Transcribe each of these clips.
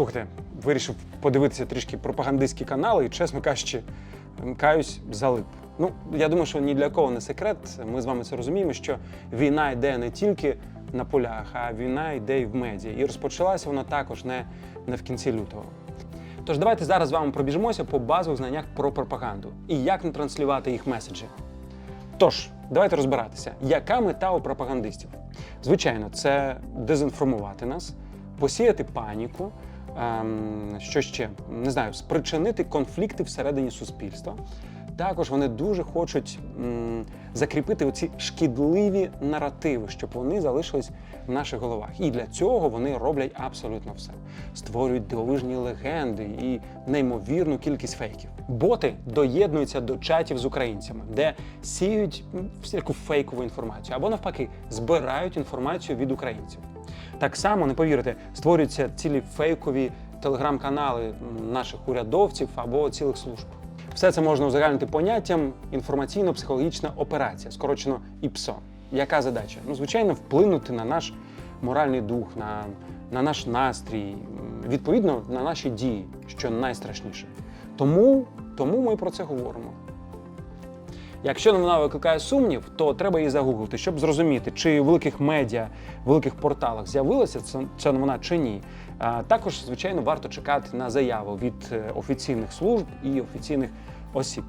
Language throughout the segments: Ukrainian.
Слухайте, вирішив подивитися трішки пропагандистські канали і, чесно кажучи, каюсь залип. Ну, я думаю, що ні для кого не секрет. Ми з вами це розуміємо, що війна йде не тільки на полях, а війна йде і в медіа. І розпочалася вона також не, не в кінці лютого. Тож давайте зараз з вами пробіжимося по базових знаннях про пропаганду і як не транслювати їх меседжі. Тож, давайте розбиратися, яка мета у пропагандистів? Звичайно, це дезінформувати нас, посіяти паніку, що ще не знаю, спричинити конфлікти всередині суспільства. Також вони дуже хочуть м, закріпити оці шкідливі наративи, щоб вони залишились в наших головах. І для цього вони роблять абсолютно все. Створюють дивовижні легенди і неймовірну кількість фейків. Боти доєднуються до чатів з українцями, де сіють всяку фейкову інформацію, або навпаки збирають інформацію від українців. Так само, не повірите, створюються цілі фейкові телеграм-канали наших урядовців або цілих служб. Все це можна узагальнити поняттям інформаційно-психологічна операція, скорочено ІПСО. Яка задача? Ну, звичайно, вплинути на наш моральний дух, на, на наш настрій, відповідно на наші дії, що найстрашніше. Тому, тому ми про це говоримо. Якщо новина викликає сумнів, то треба її загуглити, щоб зрозуміти, чи в великих медіа, великих порталах з'явилася ця- новина чи ні. Також, звичайно, варто чекати на заяву від е, офіційних служб і офіційних осіб.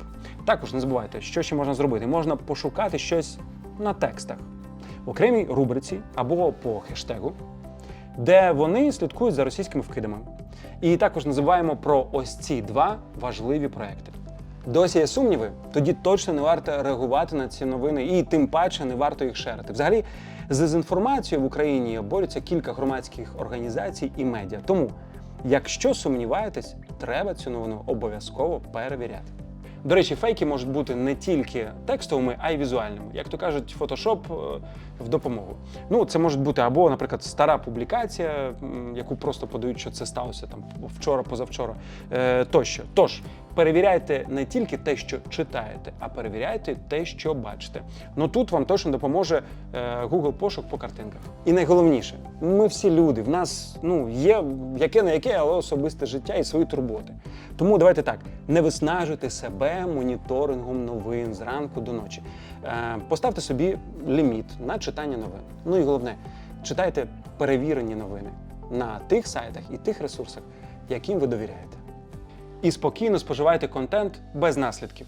Також не забувайте, що ще можна зробити. Можна пошукати щось на текстах в окремій рубриці або по хештегу, де вони слідкують за російськими вкидами. І також називаємо про ось ці два важливі проекти. Досі є сумніви, тоді точно не варто реагувати на ці новини, і тим паче не варто їх шерити. Взагалі, з дезінформацією в Україні борються кілька громадських організацій і медіа. Тому, якщо сумніваєтесь, треба цю новину обов'язково перевіряти. До речі, фейки можуть бути не тільки текстовими, а й візуальними. Як то кажуть, фотошоп е, в допомогу. Ну, це може бути або, наприклад, стара публікація, яку просто подають, що це сталося там вчора, позавчора, е, тощо. Тож, перевіряйте не тільки те, що читаєте, а перевіряйте те, що бачите. Ну тут вам точно допоможе е, Google пошук по картинках. І найголовніше, ми всі люди. В нас ну є яке не яке, але особисте життя і свої турботи. Тому давайте так: не виснажуйте себе моніторингом новин зранку до ночі. Е, поставте собі ліміт на читання новин. Ну і головне, читайте перевірені новини на тих сайтах і тих ресурсах, яким ви довіряєте. І спокійно споживайте контент без наслідків.